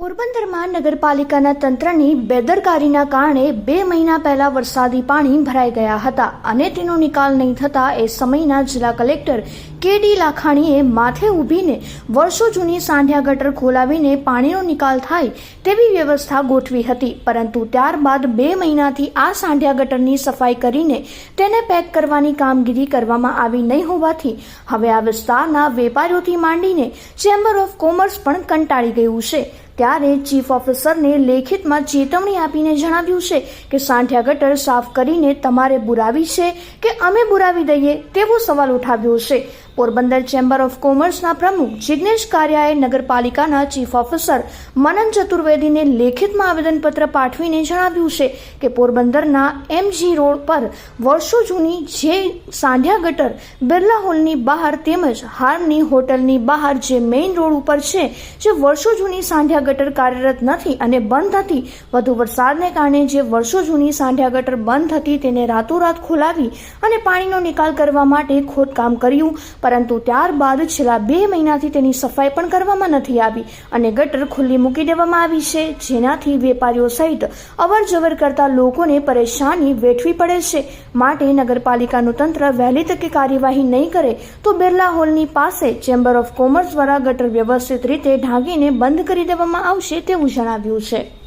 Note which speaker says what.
Speaker 1: પોરબંદરમાં નગરપાલિકાના તંત્રની બેદરકારીના કારણે બે મહિના પહેલા વરસાદી પાણી ભરાઈ ગયા હતા અને તેનો નિકાલ નહીં થતા એ સમયના જિલ્લા કલેક્ટર કે ડી લાખાણીએ માથે ઊભીને વર્ષો જૂની સાંઢિયા ગટર ખોલાવીને પાણીનો નિકાલ થાય તેવી વ્યવસ્થા ગોઠવી હતી. પરંતુ ત્યારબાદ બે મહિનાથી આ સાંઢિયા ગટરની સફાઈ કરીને તેને પેક કરવાની કામગીરી કરવામાં આવી નહીં હોવાથી હવે આ વિસ્તારના વેપારીઓથી માંડીને ચેમ્બર ઓફ કોમર્સ પણ કંટાળી ગયું છે. ત્યારે ચીફ ઓફિસરને લેખિતમાં ચેતવણી આપીને જણાવ્યું છે કે સાંઠિયા ગટર સાફ કરીને તમારે બુરાવી છે કે અમે બુરાવી દઈએ તેવો સવાલ ઉઠાવ્યો છે. પોરબંદર ચેમ્બર ઓફ કોમર્સના પ્રમુખ જિગ્નેશ કારિયાએ નગરપાલિકાના ચીફ ઓફિસર મનન ચતુર્વેદીને લેખિતમાં આવેદનપત્ર પાઠવીને જણાવ્યું છે કે પોરબંદરના એમજી રોડ પર વર્ષો જૂની જે સાંઢિયા ગટર બિરલા હોલની બહાર તેમજ હાર્મની હોટલની બહાર જે મેઇન રોડ ઉપર છે, જે વર્ષો જૂની સાંઢિયા ગટર કાર્યરત નથી અને બંધ હતી વધુ વરસાદને કારણે જે વર્ષો જૂની સાંઢિયા ગટર બંધ હતી તેને રાતોરાત ખોલાવી અને પાણીનો નિકાલ કરવા માટે ખોદકામ કર્યું. પરંતુ ત્યારબાદ છેલ્લા બે મહિનાથી તેની સફાઈ પણ કરવામાં નથી આવી અને ગટર ખુલ્લી મૂકી દેવામાં આવી છે. જેનાથી વેપારીઓ સહિત અવર જવર કરતા લોકોને પરેશાની વેઠવી પડે છે. માટે નગરપાલિકાનું તંત્ર વહેલી તકે કાર્યવાહી નહીં કરે તો બિરલા હોલની પાસે ચેમ્બર ઓફ કોમર્સ દ્વારા ગટર વ્યવસ્થિત રીતે ઢાંકીને બંધ કરી દેવામાં આવશે તેવું જણાવ્યું છે.